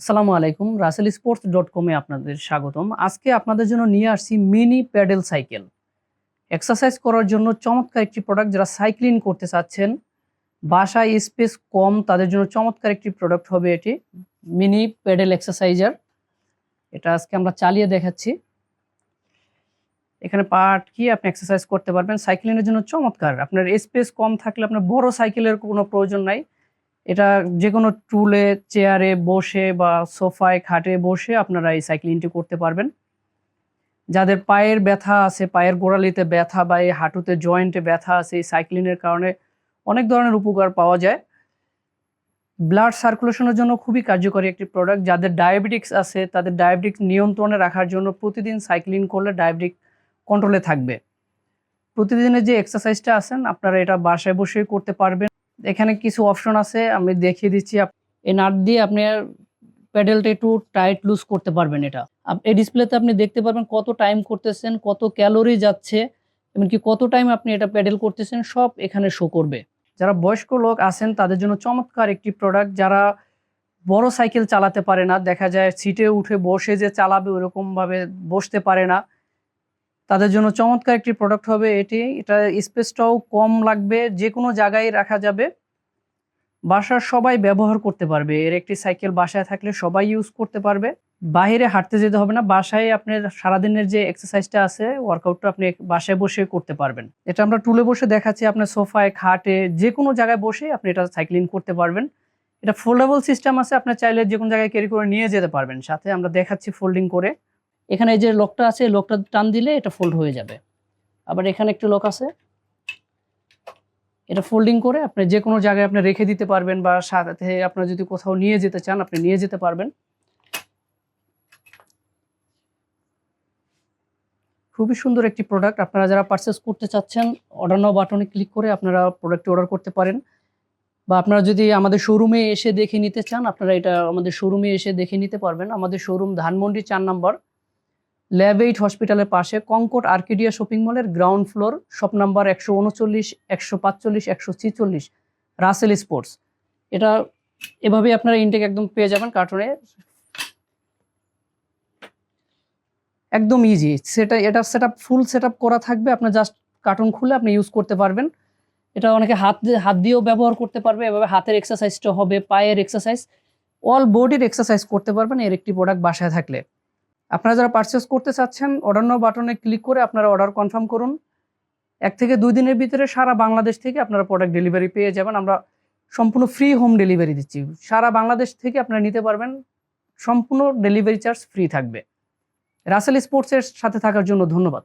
আসসালামু আলাইকুম, Rasel sports dot কমে আপনাদের স্বাগতম। আজকে আপনাদের জন্য নিয়ে আসছি মিনি প্যাডেল সাইকেল। এক্সারসাইজ করার জন্য চমৎকার একটি প্রোডাক্ট যারা সাইক্লিং করতে চাচ্ছেন, বাসায় স্পেস কম, তাদের জন্য চমৎকার একটি প্রোডাক্ট হবে এটি, মিনি প্যাডেল এক্সারসাইজার। এটা আজকে আমরা চালিয়ে দেখাচ্ছি। এখানে পার্ট কি আপনি এক্সারসাইজ করতে পারবেন সাইক্লিংয়ের জন্য চমৎকার। আপনার স্পেস কম থাকলে আপনার বড় সাইকেলের কোনো প্রয়োজন নাই। এটা যে কোনো টুলে চেয়ারে বসে বা সোফায়, খাটে বসে আপনারা এই সাইক্লিংটি করতে পারবেন। যাদের পায়ের ব্যথা আছে, পায়ের গোড়ালিতে ব্যথা বা এই হাঁটুতে জয়েন্টে ব্যথা আছে, এই সাইক্লিংয়ের কারণে অনেক ধরনের উপকার পাওয়া যায়। ব্লাড সার্কুলেশনের জন্য খুবই কার্যকরী একটি প্রোডাক্ট যাদের ডায়াবেটিক্স আছে, তাদের ডায়াবেটিক্স নিয়ন্ত্রণে রাখার জন্য প্রতিদিন সাইক্লিং করলে ডায়াবেটিক কন্ট্রোলে থাকবে। প্রতিদিনের যে এক্সারসাইজটা আছেন, আপনারা এটা বাসায় বসেই করতে পারবেন। এখানে কিছু অপশন আছে, আমি দেখিয়ে দিচ্ছি এই নাট দিয়ে আপনি প্যাডেলটা একটু টাইট লুজ করতে পারবেন এটা। এই ডিসপ্লেতে আপনি দেখতে পারবেন কত টাইম করতেছেন, কত ক্যালোরি যাচ্ছে, এমনকি কত টাইম আপনি এটা প্যাডেল করতেছেন, সব এখানে শো করবে। যারা বয়স্ক লোক আছেন, তাদের জন্য চমৎকার একটি প্রোডাক্ট যারা বড় সাইকেল চালাতে পারে না, দেখা যায় সিটে উঠে বসে যে চালাবে, ওরকমভাবে বসতে পারে না। তাদের জন্য চমৎকার একটি প্রোডাক্ট হবে এটি। এটা স্পেসটাও কম লাগবে যে কোনো জায়গায় রাখা যাবে। বাসার সবাই ব্যবহার করতে পারবে। এর একটি সাইকেল বাসায় থাকলে সবাই ইউজ করতে পারবে। বাইরে হাঁটতে যেতে হবে না, বাসায় আপনার সারাদিনের যে এক্সারসাইজটা আছে ওয়ার্কআউটটা আপনি বাসায় বসে করতে পারবেন। এটা আমরা টুলে বসে দেখাচ্ছি আপনার সোফায়, খাটে যে কোনো জায়গায় বসে আপনি এটা সাইক্লিং করতে পারবেন। এটা ফোল্ডেবল সিস্টেম আছে, আপনার চাইলে যে কোনো জায়গায় ক্যারি করে নিয়ে যেতে পারবেন। সাথে আমরা দেখাচ্ছি ফোল্ডিং করে। এখানে এই যে লকটা আছে লকটা টান দিলে এটা ফোল্ড হয়ে যাবে। আবার এখানে একটি লক আছে। এটা ফোল্ডিং করে আপনি যে কোনো জায়গায় আপনি রেখে দিতে পারবেন বা সাথে আপনার যদি কোথাও নিয়ে যেতে চান, আপনি নিয়ে যেতে পারবেন। খুবই সুন্দর একটি প্রোডাক্ট আপনারা যারা পারচেস করতে চাচ্ছেন অর্ডার নাও বাটনে ক্লিক করে আপনারা প্রোডাক্টটি অর্ডার করতে পারেন। বা আপনারা যদি আমাদের শোরুমে এসে দেখে নিতে চান, আপনারা এটা আমাদের শোরুমে এসে দেখে নিতে পারবেন। আমাদের শোরুম ধানমন্ডি চার নম্বর। ল্যাব এইট হসপিটালের পাশে কঙ্কট আর্কিডিয়া শপিং মলের গ্রাউন্ড ফ্লোর, শপ নাম্বার একশো উনচল্লিশ, একশো পাঁচচল্লিশ, একশো ছিচল্লিশ, রাসেল স্পোর্টস। এটা এভাবেই আপনারা ইনটেক একদম পেয়ে যাবেন কার্টুনে একদম ইজি সেটা, এটা সেট ফুল সেট করা থাকবে। আপনার জাস্ট কার্টুন খুলে আপনি ইউজ করতে পারবেন। এটা অনেকে হাত হাত দিয়েও ব্যবহার করতে পারবে। এভাবে হাতের এক্সারসাইজটা হবে, পায়ের এক্সারসাইজ অল বডির এক্সারসাইজ করতে পারবেন। এর একটি প্রোডাক্ট বাসায় থাকলে। আপনারা যারা পারচেস করতে চাচ্ছেন অর্ডার নাও বাটনে ক্লিক করে আপনারা অর্ডার কনফার্ম করুন। এক থেকে দুই দিনের ভিতরে সারা বাংলাদেশ থেকে আপনারা প্রোডাক্ট ডেলিভারি পেয়ে যাবেন। আমরা সম্পূর্ণ ফ্রি হোম ডেলিভারি দিচ্ছি। সারা বাংলাদেশ থেকে আপনারা নিতে পারবেন। সম্পূর্ণ ডেলিভারি চার্জ ফ্রি থাকবে। রাসেল স্পোর্টসের সাথে থাকার জন্য ধন্যবাদ।